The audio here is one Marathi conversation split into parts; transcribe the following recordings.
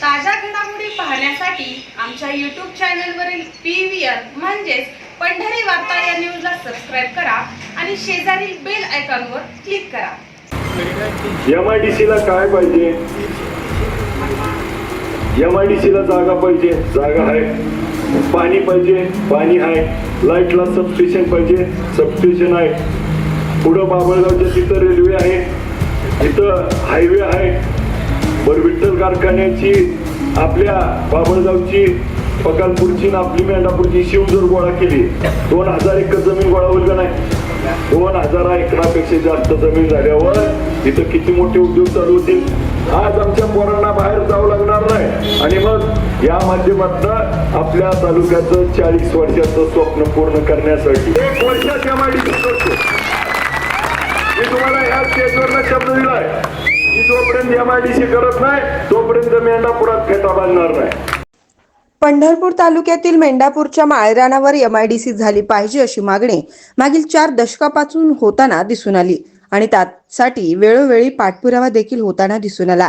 ताज्या घडामोडी पाहण्यासाठी आमच्या यूट्यूब चॅनलवरील पी व्ही आर म्हणजेच पंढरी वार्ता या न्यूजला सबस्क्राईब करा आणि शेजारील बेल आयकॉनवर क्लिक करा. एम आय डी सीला काय पाहिजे? एम आय डी सीला जागा पाहिजे जागा आहे. पाणी पाहिजे पाणी आहे. लाईटला सबस्टेशन पाहिजे सबस्टेशन आहे. पुढं बाबळगावच्या तिथं रेल्वे आहे. इथं हायवे आहे. बर विठ्ठल कारखान्याची आपल्या बाबळगावची पकालपूरची आपली मेंढापूरची शिव जर गोळा केली. दोन हजार एकर जमीन गोळा होईल का नाही? दोन हजार एकरापेक्षा जास्त जमीन झाल्यावर इथं किती मोठे उद्योग चालू होतील? आज आमच्या पोरांना बाहेर जावं लागणार नाही. आणि मग या माध्यमातून आपल्या तालुक्याचं चाळीस वर्षाचं स्वप्न पूर्ण करण्यासाठी. एक वर्षात एमआयडीसी करतो मी तुम्हाला या स्टेजवरनं शब्द दिलाय. जोपर्यंत एमआयडीसी करत नाही तोपर्यंत मेंढापुरात फेटा बांधणार नाही. पंढरपूर तालुक्यातील मेंढापूरच्या माळरानावर एमआयडीसी झाली पाहिजे अशी मागणी मागील चार दशकापासून होताना दिसून आली आणि त्यासाठी वेळोवेळी पाठपुरावा देखील होताना दिसून आला.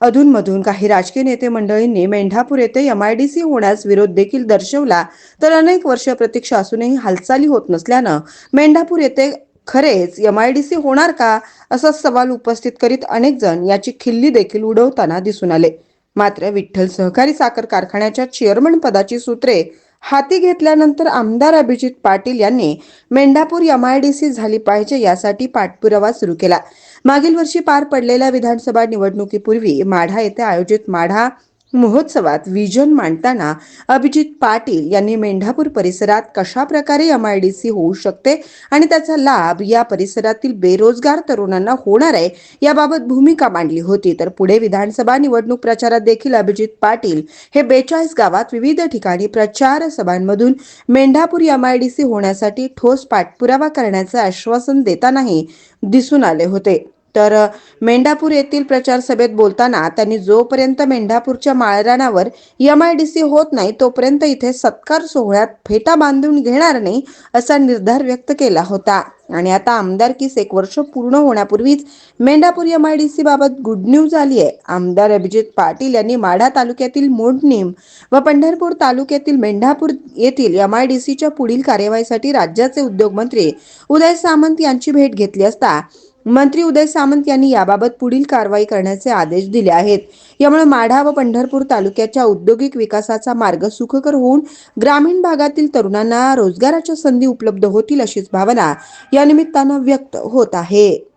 अधूनमधून काही राजकीय नेते मंडळींनी मेंढापूर येथे एमआयडीसी होण्यास विरोध देखील दर्शवला तर अनेक वर्ष प्रतीक्षा असूनही हालचाली होत नसल्यानं मेंढापूर येथे खरेच यम आय डी सी होणार का? असा सवाल उपस्थित करीत अनेक जण याची खिल्ली देखील उडवताना दिसून आले. मात्र विठ्ठल सहकारी साखर कारखान्याच्या चेअरमन पदाची सूत्रे हाती घेतल्यानंतर आमदार अभिजित पाटील यांनी Mendhapur M I D C झाली पाहिजे यासाठी पाठपुरावा सुरू केला. मागील वर्षी पार पडलेल्या विधानसभा निवडणुकीपूर्वी माढा येथे आयोजित माढा महोत्सवात विजन मांडताना अभिजित पाटील यांनी मेंढापूर परिसरात कशा प्रकारे एमआयडीसी होऊ शकते आणि त्याचा लाभ या परिसरातील बेरोजगार तरुणांना होणार आहे याबाबत भूमिका मांडली होती. तर पुढे विधानसभा निवडणूक प्रचारात देखील अभिजित पाटील हे बेचाळीस गावात विविध ठिकाणी प्रचार सभांमधून मेंढापूर एमआयडीसी होण्यासाठी ठोस पाठपुरावा करण्याचे आश्वासन देतानाही दिसून आले होते. तर मेंढापूर येथील प्रचार सभेत बोलताना त्यांनी जोपर्यंत मेंढापूरच्या माळरानावर सी होत नाही तोपर्यंत इथे सत्कार सोहळ्यात फेटा बांधून घेणार नाही असा निर्धार व्यक्त केला होता. आणि आता आमदारकीस एक वर्ष पूर्ण होण्यापूर्वीच मेंढापूर एमआयडीसी बाबत गुड न्यूज आली आहे. आमदार अभिजित पाटील यांनी माढा तालुक्यातील मोडणीम व पंढरपूर तालुक्यातील मेंढापूर येथील यम आय डी सीच्या पुढील कार्यवाहीसाठी राज्याचे उद्योगमंत्री उदय सामंत यांची भेट घेतली असता मंत्री उदय सामंत यांनी याबाबत पुढील कारवाई करण्याचे आदेश दिले आहेत. यामुळे माढा व पंढरपूर तालुक्याच्या औद्योगिक विकासाचा मार्ग सुखकर होऊन ग्रामीण भागातील तरुणांना रोजगाराच्या संधी उपलब्ध होतील अशीच भावना या निमित्तानं व्यक्त होत आहे.